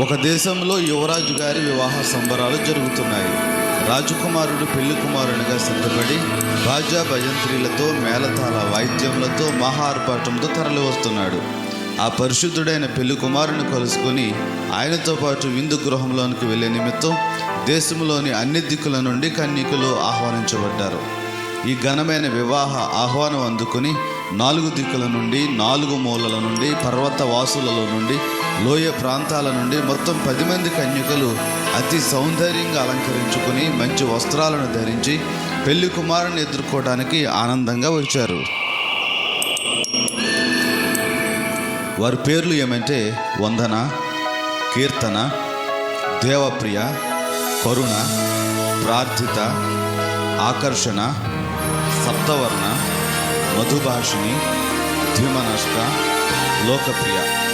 ఒక దేశంలో యువరాజు గారి వివాహ సంబరాలు జరుగుతున్నాయి. రాజకుమారుడు పెళ్ళి కుమారునిగా సిద్ధపడి బాజా భజంత్రీలతో మేళతాళ వాయిద్యములతో మహార్పాటంతో తరలి వస్తున్నాడు ఆ పరిశుద్ధుడైన పెళ్ళి కుమారుని కలుసుకొని ఆయనతో పాటు విందు గృహంలోనికి వెళ్ళే నిమిత్తం దేశంలోని అన్ని దిక్కుల నుండి కన్యకులు ఆహ్వానించబడ్డారు. ఈ ఘనమైన వివాహ ఆహ్వానం అందుకుని నాలుగు దిక్కుల నుండి నాలుగు మూలల నుండి పర్వత వాసులలో నుండి లోయ ప్రాంతాల నుండి మొత్తం పది మంది కన్యకలు అతి సౌందర్యంగా అలంకరించుకుని మంచి వస్త్రాలను ధరించి పెళ్ళి కుమారుని ఎదుర్కోవడానికి ఆనందంగా వచ్చారు. వారి పేర్లు ఏమంటే వందన కీర్తన దేవప్రియ కరుణ ప్రార్థిత ఆకర్షణ సప్తవర్ణ మధుభాషిణి ధీమనష్ట లోకప్రియ.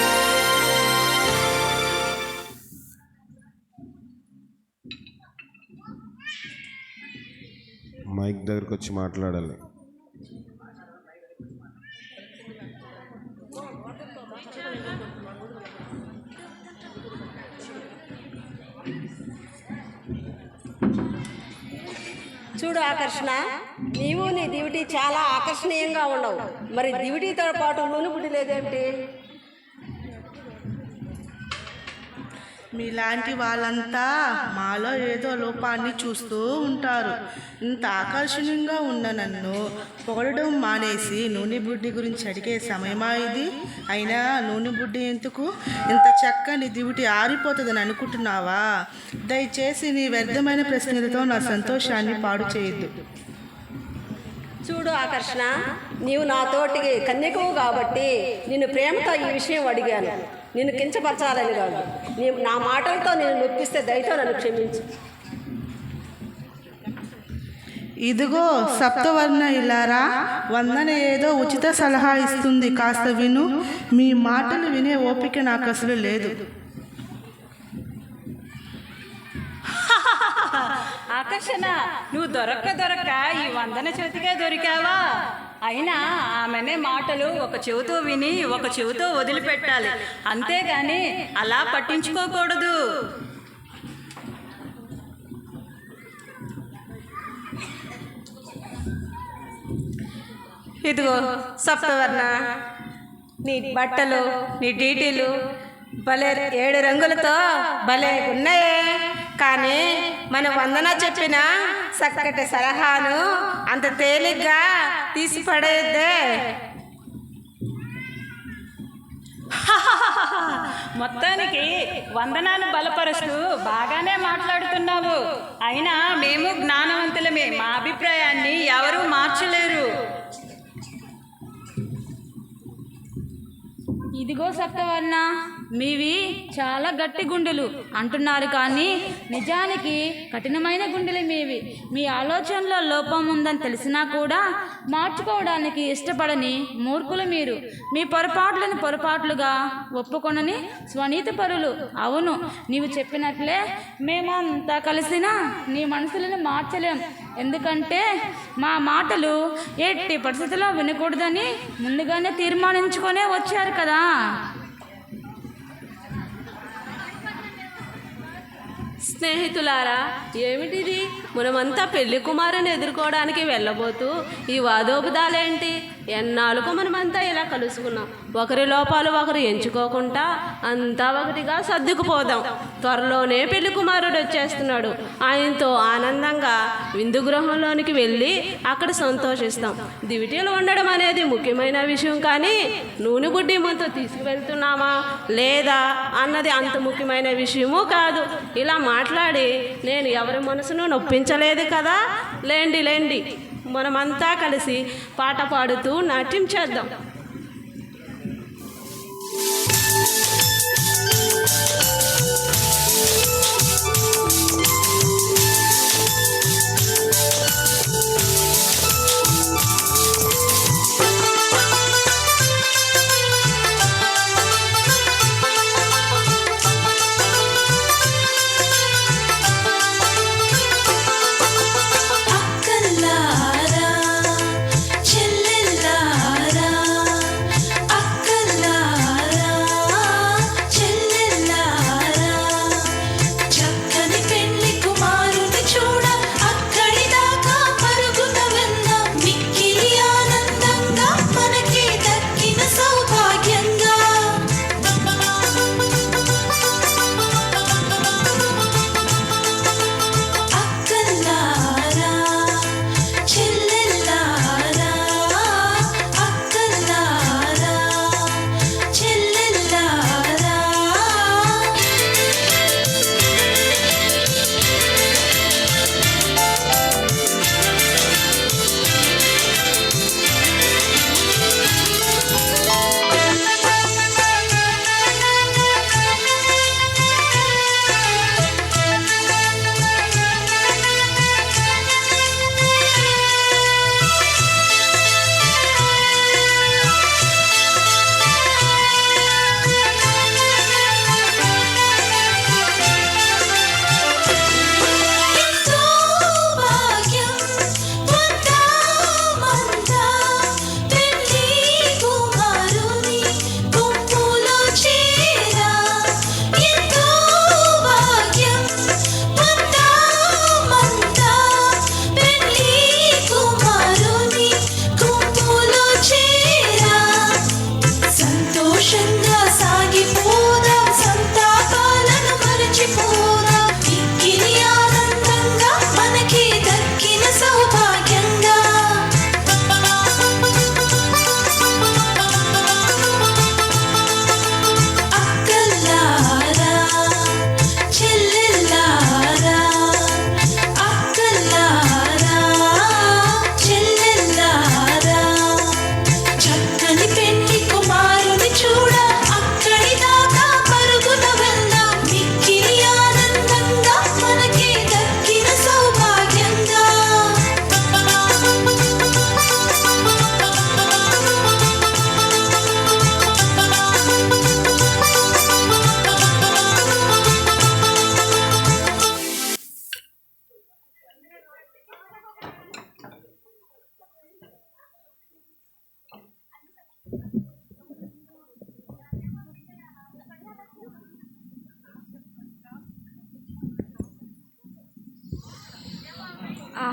మైక్ దగ్గరకు వచ్చి మాట్లాడాలి. చూడు ఆకర్షణ నీవు నీ దివిటి చాలా ఆకర్షణీయంగా ఉండవు. మరి దివిటితో పాటు నూనె బుడ్డి లేదేమిటి? మీలాంటి వాళ్ళంతా మాలో ఏదో లోపాన్ని చూస్తూ ఉంటారు. ఇంత ఆకర్షణీయంగా ఉన్న నన్ను పొగడడం మానేసి నూనె బుడ్డి గురించి అడిగే సమయమా ఇది? అయినా నూనె బుడ్డి ఎందుకు? ఇంత చక్కని దివిటి ఆరిపోతుందని అనుకుంటున్నావా? దయచేసి నీ వ్యర్థమైన ప్రశ్నలతో నా సంతోషాన్ని పాడు చేయొద్దు. చూడు ఆకర్షణ నీవు నా తోటికి కన్యకవు కాబట్టి నిన్ను ప్రేమతో ఈ విషయం అడిగాను. నిన్ను కించపరచాలని కాదు. నీ నా మాటలతో నేను నొప్పిస్తే దయతో నన్ను క్షమించు. ఇదిగో సప్తవర్ణ ఇల్లారా వందన ఏదో ఉచిత సలహా ఇస్తుంది. కాస్త విను మీ మాటలు వినే ఓపిక నాకు అసలు లేదు. ఆకర్షణ నువ్వు దొరక్క దొరక్క ఈ వందన చేతికే దొరికావా? అయినా ఆమెనే మాటలు ఒక చెవుతో విని ఒక చెవుతో వదిలిపెట్టాలి. అంతేగాని అలా పట్టించుకోకూడదు. ఇదిగో సప్తవర్ణ నీ బట్టలు నీ డీటీలు భలే ఏడు రంగులతో భలే ఉన్నాయే. కానీ మన వందన చెప్పిన చక్కటి సలహాను అంత తేలిగ్గా తీసి పడేద్దే మొత్తానికి వందనాలు బలపరుస్తూ బాగానే మాట్లాడుతున్నావు. అయినా మేము జ్ఞానవంతులమే. మా అభిప్రాయాన్ని ఎవరూ మార్చలేరు. ఇదిగో సప్తవర్ణ మీవి చాలా గట్టి గుండెలు అంటున్నారు కానీ నిజానికి కఠినమైన గుండెలు మీవి. మీ ఆలోచనలో లోపం ఉందని తెలిసినా కూడా మార్చుకోవడానికి ఇష్టపడని మూర్ఖులు మీరు. మీ పొరపాట్లను పొరపాట్లుగా ఒప్పుకొనని స్వనీత పరులు. అవును నీవు చెప్పినట్లే మేమంతా కలిసినా నీ మనసులను మార్చలేం. ఎందుకంటే మా మాటలు ఎట్టి పరిస్థితుల్లో వినకూడదని ముందుగానే తీర్మానించుకొనే వచ్చారు కదా. స్నేహితులారా ఏమిటిది? మనమంతా పెళ్ళి కుమారుని ఎదుర్కోవడానికి వెళ్ళబోతూ ఈ వాదోపదాలేంటి? ఎన్నాళ్ళకు మనమంతా ఇలా కలుసుకున్నాం. ఒకరి లోపాలు ఒకరు ఎంచుకోకుండా అంతా ఒకటిగా సర్దుకుపోదాం. త్వరలోనే పెళ్ళి కుమారుడు వచ్చేస్తున్నాడు. ఆయనతో ఆనందంగా విందు గృహంలోనికి వెళ్ళి అక్కడ సంతోషిస్తాం. దివిటీలు ఉండడం అనేది ముఖ్యమైన విషయం కానీ నూనె గుడ్డి మనతో తీసుకువెళ్తున్నామా లేదా అన్నది అంత ముఖ్యమైన విషయము కాదు. ఇలా మాట్లాడి నేను ఎవరి మనసును నొప్పించలేదు కదా? లేండి లేండి. మనమంతా కలిసి పాట పాడుతూ నాట్యం చేద్దాం. అక్కల్లారా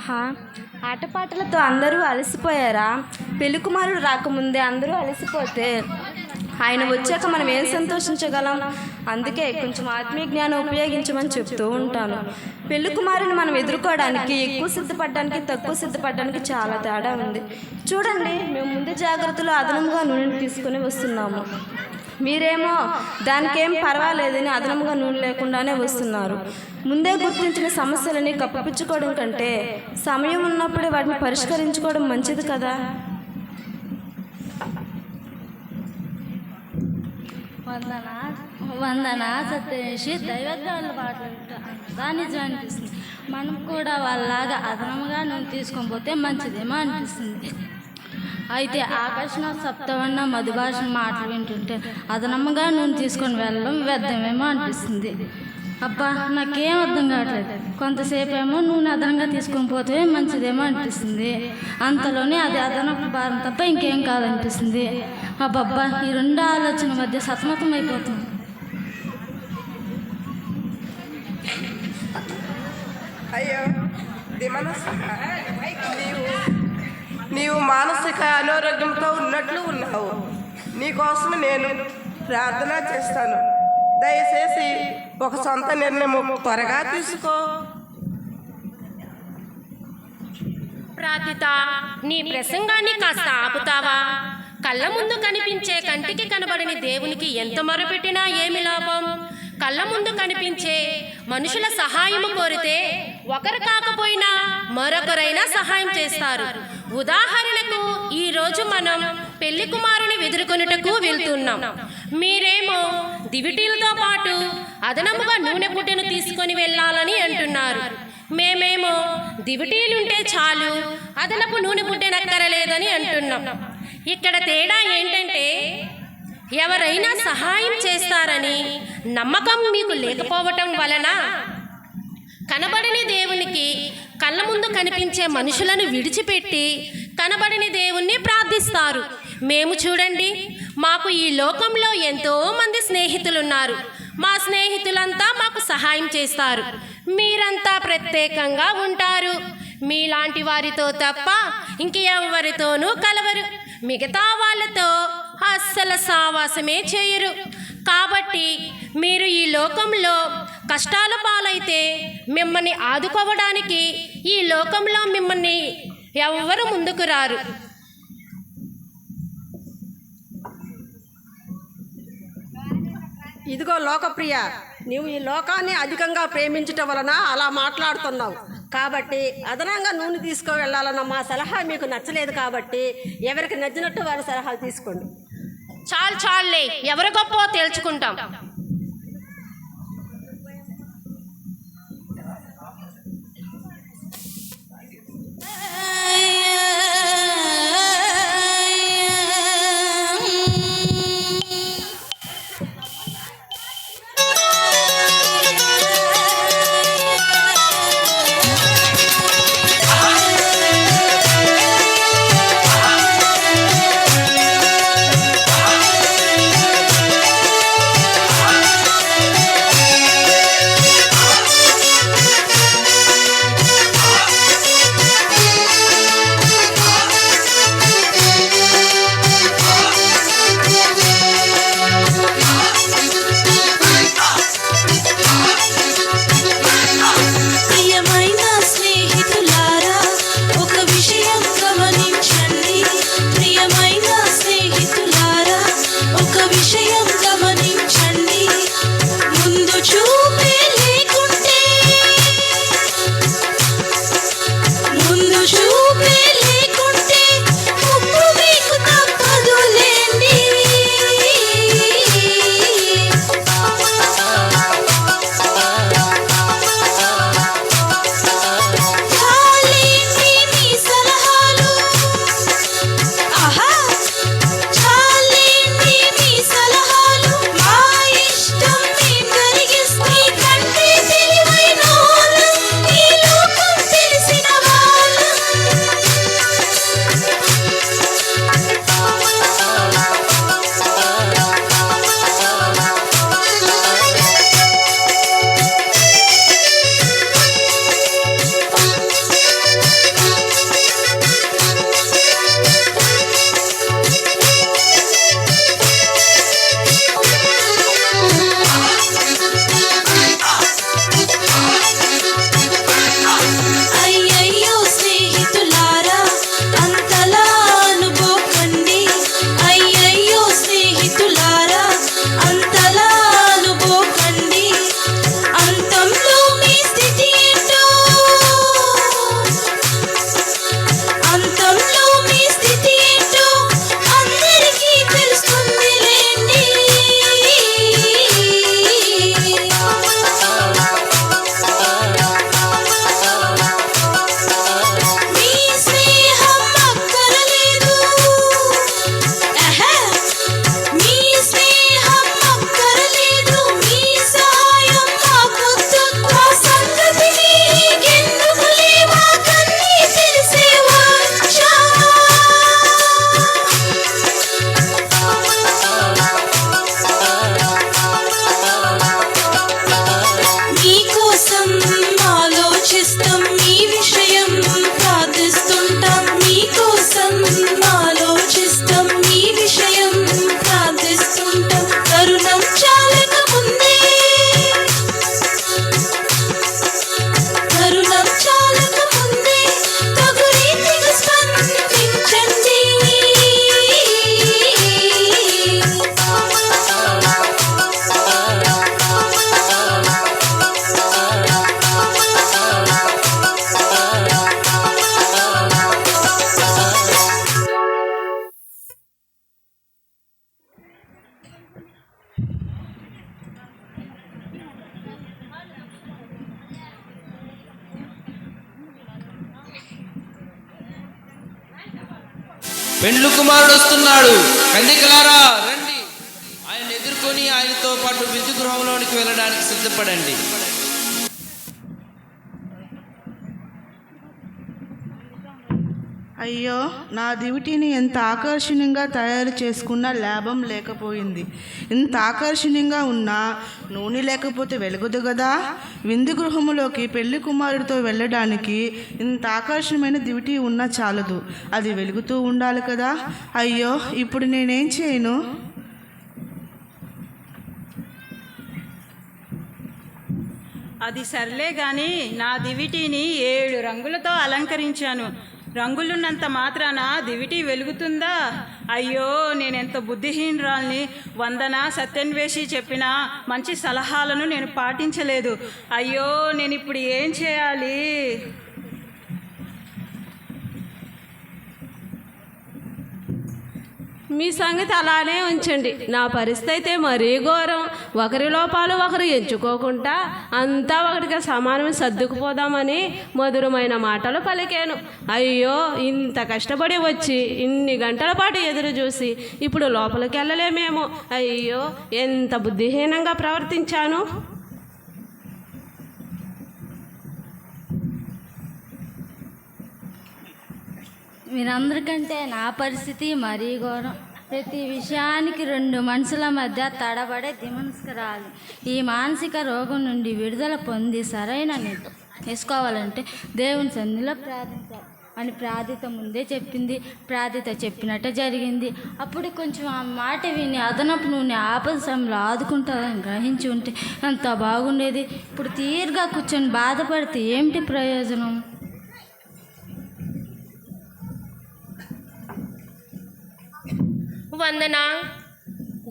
ఆహా ఆటపాటలతో అందరూ అలసిపోయారా? పెళ్ళికుమారుడు రాకముందే అందరూ అలసిపోతే ఆయన వచ్చాక మనం ఏం సంతోషించగలం? అందుకే కొంచెం ఆత్మీయ జ్ఞానం ఉపయోగించమని చెప్తూ ఉంటాను. పెళ్ళి కుమారుని మనం ఎదుర్కోవడానికి ఎక్కువ సిద్ధపడడానికి తక్కువ సిద్ధపడడానికి చాలా తేడా ఉంది. చూడండి మేము ముందు జాగ్రత్తలో అదనంగా నూనెను తీసుకొని వస్తున్నాము. మీరేమో దానికేం పర్వాలేదని అదనంగా నూనె లేకుండానే వస్తున్నారు. ముందే గుర్తించిన సమస్యలని కప్పిపుచ్చుకోవడం కంటే సమయం ఉన్నప్పుడే వాటిని పరిష్కరించుకోవడం మంచిది కదా? వందన? వందన? సత్యేషి దైవజ్ఞానులు పాటలు అంతా నిజం అనిపిస్తుంది. మనం కూడా వాళ్ళలాగా అదనముగా నూనె తీసుకొని పోతే మంచిదేమో అనిపిస్తుంది. అయితే ఆకర్షణ సప్తవర్ణ మధుభాష మాటలు వింటుంటే అదనముగా నూనె తీసుకొని వెళ్ళడం వ్యర్థమేమో అనిపిస్తుంది. అబ్బా నాకేం అర్థం కావట్లేదు. కొంతసేపు ఏమో నూనె అదనంగా తీసుకొని పోతే మంచిదేమో అనిపిస్తుంది. అంతలోనే అది అదనపు భారం తప్ప ఇంకేం కాదనిపిస్తుంది. అబ్బబ్బా ఈ రెండు ఆలోచన మధ్య సతమతం అయిపోతుంది అయ్యో నీవు మానసిక అనారోగ్యంతో ఉన్నట్లు ఉన్నావు. నీకోసం నేను ప్రార్థన చేస్తాను. దయచేసి ఒక సొంత నిర్ణయం త్వరగా తీసుకో. ప్రార్థిత నీ ప్రసంగాన్ని కాస్త ఆపుతావా? కళ్ళ ముందు కనిపించే కంటికి కనబడని దేవునికి ఎంత మొరపెట్టినా ఏమి లాభం? కళ్ళ ముందు కనిపించే మనుషుల సహాయము కోరితే ఒకరు కాకపోయినా మరొకరైనా సహాయం చేస్తారు. ఉదాహరణకు ఈ రోజు మనం పెళ్ళి కుమారుని ఎదుర్కొనుటకు వెళ్తున్నాం. మీరేమో దివిటీలతో పాటు అదనముగా నూనె పుట్టెను తీసుకొని వెళ్ళాలని అంటున్నారు. మేమేమో దివిటీలుంటే చాలు అదనపు నూనె పుట్టెనక్కరలేదని అంటున్నాం. ఇక్కడ తేడా ఏంటంటే ఎవరైనా సహాయం చేస్తారని నమ్మకం మీకు లేకపోవటం వలన కనబడని దేవునికి కళ్ళ ముందు కనిపించే మనుషులను విడిచిపెట్టి కనబడని దేవుణ్ణి ప్రార్థిస్తారు. మేము చూడండి మాకు ఈ లోకంలో ఎంతో మంది స్నేహితులున్నారు. మా స్నేహితులంతా మాకు సహాయం చేస్తారు. మీరంతా ప్రత్యేకంగా ఉంటారు. మీలాంటి వారితో తప్ప ఇంకెవరితోనూ కలవరు. మిగతా వాళ్ళతో అస్సలు సావాసమే చేయరు. కాబట్టి మీరు ఈ లోకంలో కష్టాల పాలైతే మిమ్మల్ని ఆదుకోవడానికి ఈ లోకంలో మిమ్మల్ని ఎవ్వరు ముందుకు రారు. ఇదిగో లోకప్రియ నీవు ఈ లోకాన్ని అధికంగా ప్రేమించటం వలన అలా మాట్లాడుతున్నావు. కాబట్టి అదనంగా నూనె తీసుకు వెళ్ళాలన్న మా సలహా మీకు నచ్చలేదు కాబట్టి ఎవరికి నచ్చినట్టు వారి సలహాలు తీసుకోండి. చాలు చాలులే ఎవరు గొప్ప తేల్చుకుంటాం. కుమారుడు వస్తున్నాడు కన్యకలారా రండి. ఆయన ఎదుర్కొని ఆయనతో పాటు విద్యుత్ గృహంలోనికి వెళ్ళడానికి సిద్ధపడండి. అయ్యో నా దివిటీని ఎంత ఆకర్షణీయంగా తయారు చేసుకున్నా లాభం లేకపోయింది. ఇంత ఆకర్షణీయంగా ఉన్నా నూనె లేకపోతే వెలుగుదు కదా విందు గృహములోకి పెళ్ళి కుమారుడితో వెళ్ళడానికి ఇంత ఆకర్షణమైన దివిటి ఉన్నా చాలదు. అది వెలుగుతూ ఉండాలి కదా? అయ్యో ఇప్పుడు నేనేం చేయను? అది సర్లే గాని నా దివిటీని ఏడు రంగులతో అలంకరించాను. రంగులున్నంత మాత్రాన దివిటి వెలుగుతుందా? అయ్యో నేనెంత బుద్ధిహీనురాల్ని వందన సత్యన్వేషి చెప్పిన మంచి సలహాలను నేను పాటించలేదు. అయ్యో నేను ఇప్పుడు ఏం చేయాలి? మీ సంగతి అలానే ఉంచండి. నా పరిస్థితి అయితే మరీ ఘోరం. ఒకరి లోపాలు ఒకరు ఎంచుకోకుండా అంతా ఒకటిగా సమానమే సర్దుకుపోదామని మధురమైన మాటలు పలికాను. అయ్యో ఇంత కష్టపడి వచ్చి ఇన్ని గంటల పాటు ఎదురు చూసి ఇప్పుడు లోపలికి వెళ్ళలేమేమో. అయ్యో ఎంత బుద్ధిహీనంగా ప్రవర్తించాను. మీరందరికంటే నా పరిస్థితి మరీ ఘోరం. ప్రతి విషయానికి రెండు మనుషుల మధ్య తడబడే దిమస్కరాలు ఈ మానసిక రోగం నుండి విడుదల పొంది సరైన నిర్ణయం తీసుకోవాలంటే దేవుని సన్నిలో ప్రార్థించాలి. అని ప్రార్థిత ముందే చెప్పింది. ప్రార్థిత చెప్పినట్టే జరిగింది. అప్పుడు కొంచెం ఆ మాట విని అదనపు నూనె ఆపద సమయంలో ఆదుకుంటుందని గ్రహించి ఉంటే అంత బాగుండేది. ఇప్పుడు తీరుగా కూర్చొని బాధపడితే ఏమిటి ప్రయోజనం? వందన?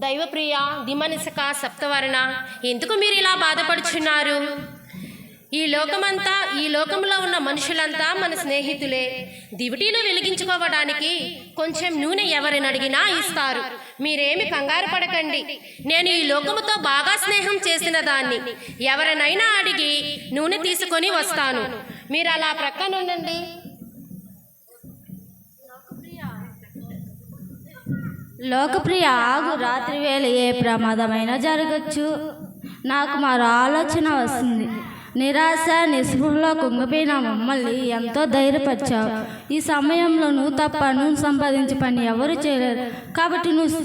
దైవప్రియ దిమనసక సప్తవర్ణ ఎందుకు మీరు ఇలా బాధపడుచున్నారు? ఈ లోకమంతా ఈ లోకంలో ఉన్న మనుషులంతా మన స్నేహితులే. దివిటీలు వెలిగించుకోవడానికి కొంచెం నూనె ఎవరిని అడిగినా ఇస్తారు. మీరేమి కంగారు పడకండి. నేను ఈ లోకముతో బాగా స్నేహం చేసిన దాన్ని. ఎవరినైనా అడిగి నూనె తీసుకొని వస్తాను. మీరు అలా ప్రక్కనుండండి. లోకప్రియ ఆగు రాత్రి వేళ ఏ ప్రమాదమైనా జరగచ్చు. నాకు మరో ఆలోచన వస్తుంది. నిరాశ నిస్పృహలో కుంగిపోయిన మమ్మల్ని ఎంతో ధైర్యపరిచావు. ఈ సమయంలో నువ్వు తప్ప నువ్వు సంపాదించే పని ఎవరు చేయలేరు. కాబట్టి నువ్వు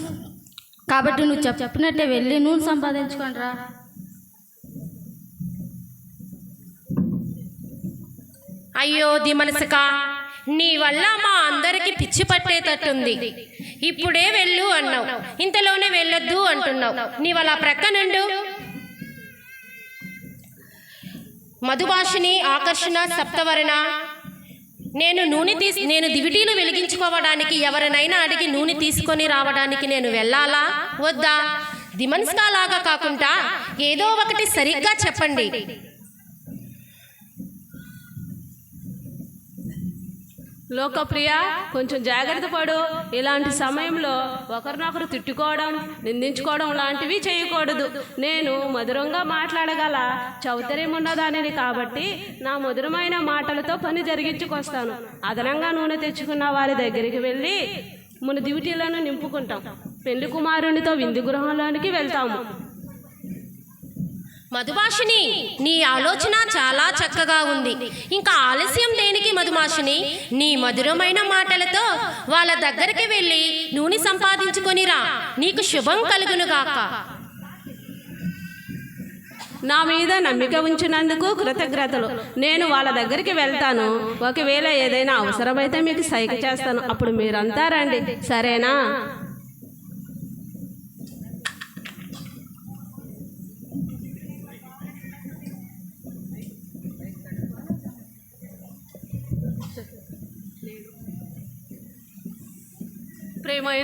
కాబట్టి నువ్వు చెప్- చెప్పినట్టే వెళ్ళి నువ్వు సంపాదించుకోండి రా. అయ్యో దిమనసక నీ వల్ల మా అందరికి పిచ్చి పట్టేటట్టుంది. ఇప్పుడే వెళ్ళు అన్నావు. ఇంతలోనే వెళ్ళొద్దు అంటున్నావు. నీవు అలా ప్రక్కనుండు మధుభాషిని ఆకర్షణ సప్తవరణ. నేను నూనె తీసి నేను దివిటీలు వెలిగించుకోవడానికి ఎవరినైనా అడిగి నూనె తీసుకొని రావడానికి నేను వెళ్ళాలా? వద్దా? దిమన్స్కా లాగా కాకుండా ఏదో ఒకటి సరిగ్గా చెప్పండి. లోకప్రియ కొంచెం జాగ్రత్త పడు. ఇలాంటి సమయంలో ఒకరినొకరు తిట్టుకోవడం నిందించుకోవడం లాంటివి చేయకూడదు. నేను మధురంగా మాట్లాడగల చౌతర్యమున్నదానిని కాబట్టి నా మధురమైన మాటలతో పని జరిగించుకొస్తాను. అదనంగా నూనె తెచ్చుకున్న వారి దగ్గరికి వెళ్ళి మన డ్యూటీలను నింపుకుంటాం. పెళ్ళి కుమారునితో విందు గృహంలోనికి వెళ్తాము. మధుభాషిని నీ ఆలోచన చాలా చక్కగా ఉంది. ఇంకా ఆలస్యం దేనికి మధుమాషిని నీ మధురమైన మాటలతో వాళ్ళ దగ్గరికి వెళ్ళి నూనె సంపాదించుకొని రా. నీకు శుభం కలుగునుగాక నా మీద నమ్మిక ఉంచినందుకు కృతజ్ఞతలు. నేను వాళ్ళ దగ్గరికి వెళ్తాను. ఒకవేళ ఏదైనా అవసరమైతే మీకు సైగ చేస్తాను. అప్పుడు మీరంతా రండి. సరేనా?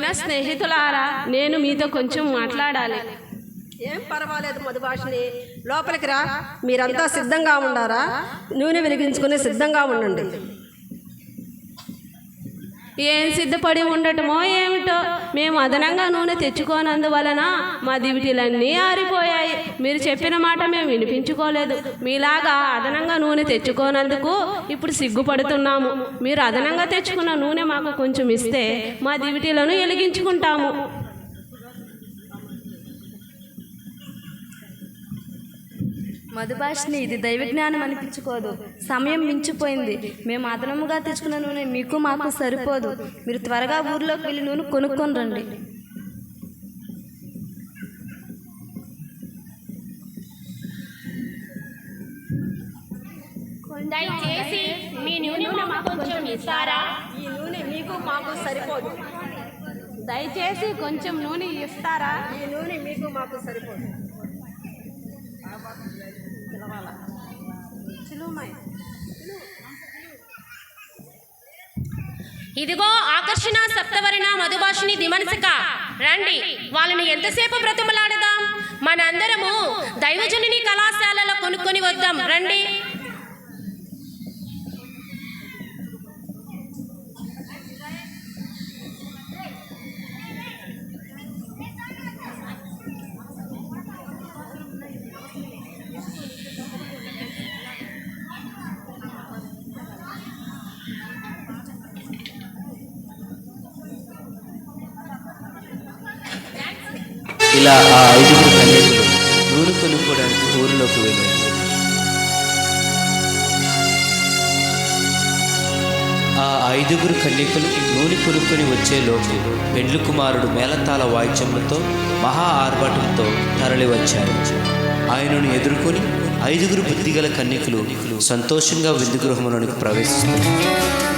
నా స్నేహితులారా నేను మీతో కొంచెం మాట్లాడాలి. ఏం పర్వాలేదు మధుభాషిని లోపలికి రా. మీరంతా సిద్ధంగా ఉండారా? నూనె వెలిగించుకుని సిద్ధంగా ఉండండి. ఏం సిద్ధపడి ఉండటమో ఏమిటో మేము అదనంగా నూనె తెచ్చుకోనందువలన మా దివిటీలన్నీ ఆరిపోయాయి. మీరు చెప్పిన మాట మేము వినిపించుకోలేదు. మీలాగా అదనంగా నూనె తెచ్చుకోనందుకు ఇప్పుడు సిగ్గుపడుతున్నాము. మీరు అదనంగా తెచ్చుకున్న నూనె మాకు కొంచెం ఇస్తే మా దివిటీలను వెలిగించుకుంటాము మధుభాషిని ఇది దైవ జ్ఞానం అనిపించుకోదు. సమయం మించిపోయింది. మేము అదనముగా తెచ్చుకున్న నూనె మీకు మాకు సరిపోదు. మీరు త్వరగా ఊర్లోకి వెళ్ళి నూనె కొనుక్కొని రండి. దయచేసి మీ నూనె మాకు కొంచెం ఇస్తారా? ఈ నూనె మీకు మాకు సరిపోదు. దయచేసి కొంచెం నూనె ఇస్తారా? ఈ నూనె మీకు మాకు సరిపోదు. పిలవాలా? చిలుమాయి. ఇదిగో ఆకర్షణ సప్తవర్ణ మధుభాషిని దిమనసిక రండి వాళ్ళని ఎంతసేపు బ్రతిమలాడదాం మనందరము దైవజనుని కళాశాలలో కొనుక్కొని వద్దాం రండి ఇలా ఆ ఐదుగురు కన్యకులు నూనె కొనుక్కోవడానికి ఊరిలోకి వెళ్ళారు. ఆ ఐదుగురు కన్యకులు నూనె కొనుక్కొని వచ్చేలోపు పెండ్లు కుమారుడు మేళతాళ వాయిద్యములతో మహా ఆర్భాటంతో తరలి వచ్చారు. ఆయనను ఎదుర్కొని ఐదుగురు బుద్ధిగల కన్యకులు సంతోషంగా విందుగృహంలోనికి ప్రవేశిస్తారు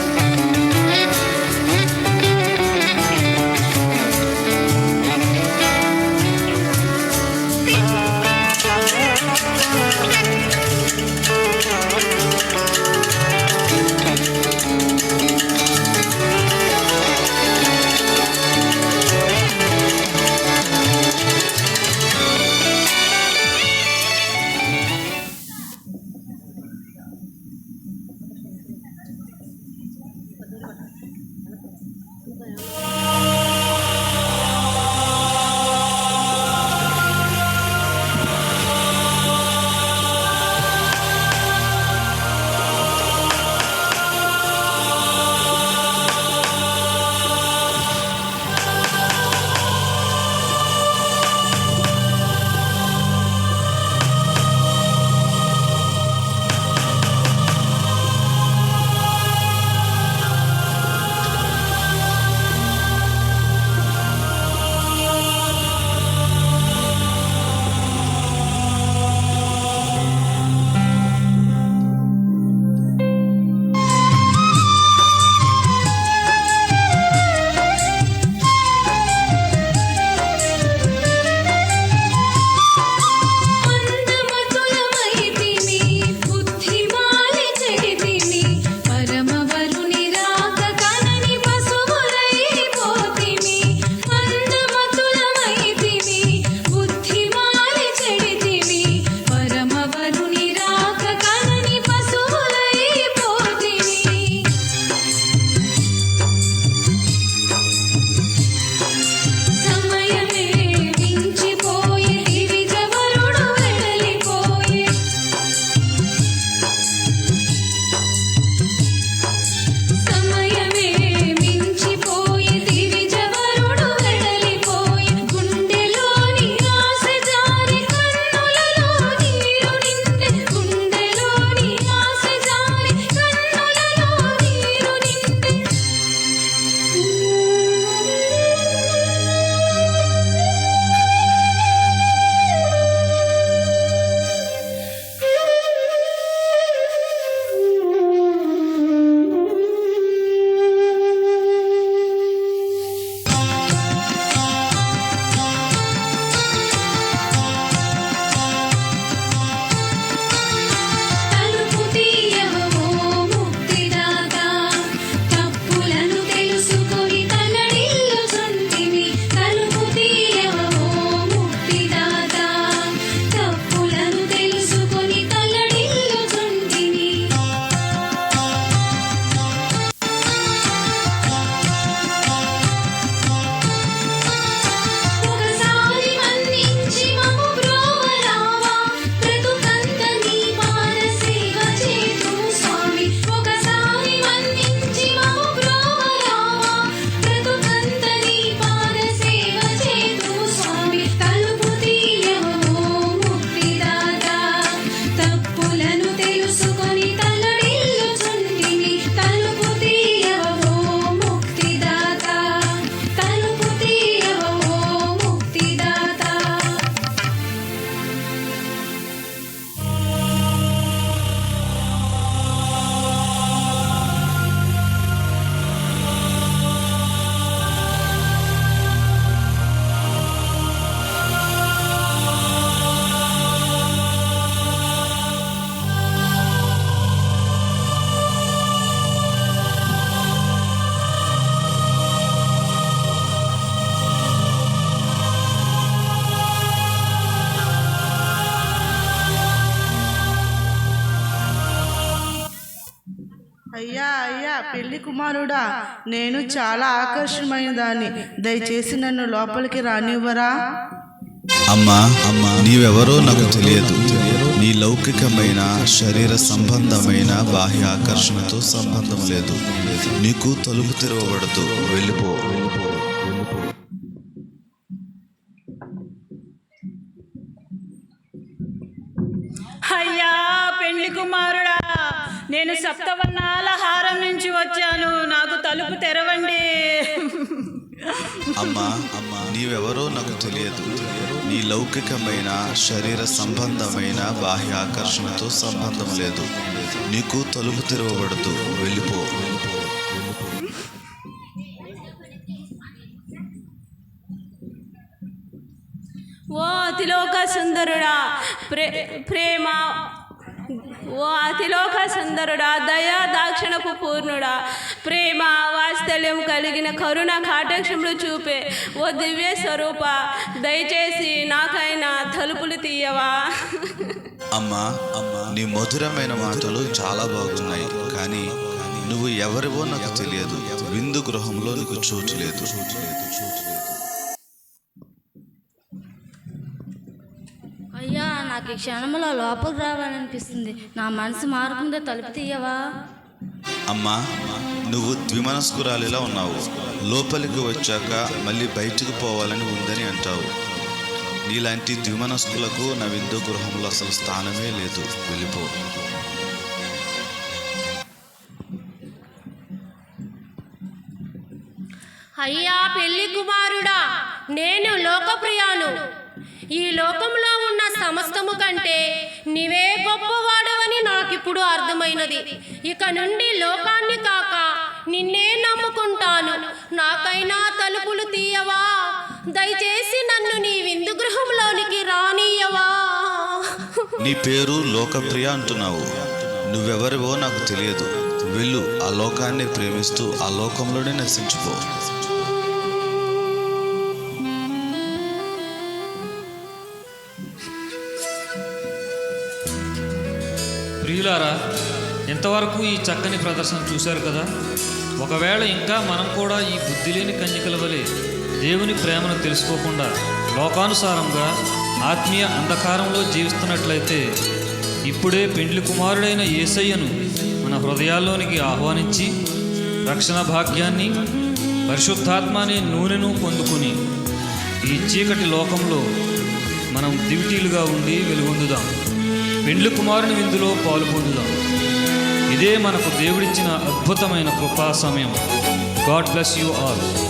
నేను చాలా ఆకర్షణమైన దాన్ని దయచేసి నన్ను లోపలికి రానివ్వరా? అమ్మా అమ్మా. నీవెవరో నాకు తెలియదు. నీ లౌకికమైన శరీర సంబంధమైన బాహ్య ఆకర్షణతో సంబంధం లేదు. నీకు తలుపు తెరవబడదు. వెళ్ళిపో. వెళ్ళిపో వెళ్ళిపో అయ్యా పెళ్ళి కుమారుడా. నేను సప్తవర్ణాల హారం నుంచి వచ్చాను. నాకు తలుపు తెరవండి. అమ్మా అమ్మా నీవెవరో నాకు తెలియదు. నీ లౌకికమైన శరీర సంబంధమైన బాహ్య ఆకర్షణతో సంబంధం లేదు. నీకు తలుపు తెరవబడదు. వెళ్ళిపో. ఓ అతిలోక సుందరుడా ప్రే ప్రేమ ఓ అతిలోక సుందరుడా దయా దాక్షణపు పూర్ణుడా ప్రేమ వాత్సల్యం కలిగిన కరుణ కాటక్షములు చూపే ఓ దివ్య స్వరూప దయచేసి నాకైనా తలుపులు తీయవా? అమ్మా అమ్మా నీ మధురమైన మాటలు చాలా బాగున్నాయి కానీ నువ్వు ఎవరివో నాకు తెలియదు విందు గృహంలో నీకు చోటు లేదు చోటు లేదు చోటు లేదు అయ్యా నాకు ఈ క్షణంలో లోపలికి రావాలనిపిస్తుంది. నా మనసు మారకుండా తలుపు తీయవా? అమ్మా నువ్వు ద్విమనస్కురాలిలా ఉన్నావు. లోపలికి వచ్చాక మళ్ళీ బయటికి పోవాలని ఉందని అంటావు. నీలాంటి ద్విమనస్కులకు నా విందు గృహంలో అసలు స్థానమే లేదు. వెళ్ళిపో. అయ్యా పెళ్ళి కుమారుడా నేను లోకప్రియాను. ఈ లోకంలో ఉన్న సమస్తము కంటే నీవే గొప్పవాడవని నాకిప్పుడు అర్థమైనది. ఇక నుండి లోకాన్ని కాక నిన్నే నమ్ముకుంటాను. నాకైనా తలుపులు తీయవా? దయచేసి నన్ను నీ విందు గృహంలోనికి రానియవా నీ పేరు లోకప్రియ అంటున్నావు. నువ్వెవరివో నాకు తెలియదు. వెళ్ళు ఆ లోకాన్ని ప్రేమిస్తూ ఆ లోకంలోనే నశించిపో. ప్రియులారా ఇంతవరకు ఈ చక్కని ప్రదర్శన చూశారు కదా? ఒకవేళ ఇంకా మనం కూడా ఈ బుద్ధి లేని కన్యకల వలె దేవుని ప్రేమను తెలుసుకోకుండా లోకానుసారంగా ఆత్మీయ అంధకారంలో జీవిస్తున్నట్లయితే ఇప్పుడే పెండ్లి కుమారుడైన యేసయ్యను మన హృదయాల్లోనికి ఆహ్వానించి రక్షణ భాగ్యాన్ని పరిశుద్ధాత్మ అనే నూనెను పొందుకుని ఈ చీకటి లోకంలో మనం దివిటీలుగా ఉండి వెలుగొందుదాం. పెండ్లు కుమారుని విందులో పాల్పొందుదాం ఇదే మనకు దేవుడిచ్చిన అద్భుతమైన కృపా సమయం. God bless you all.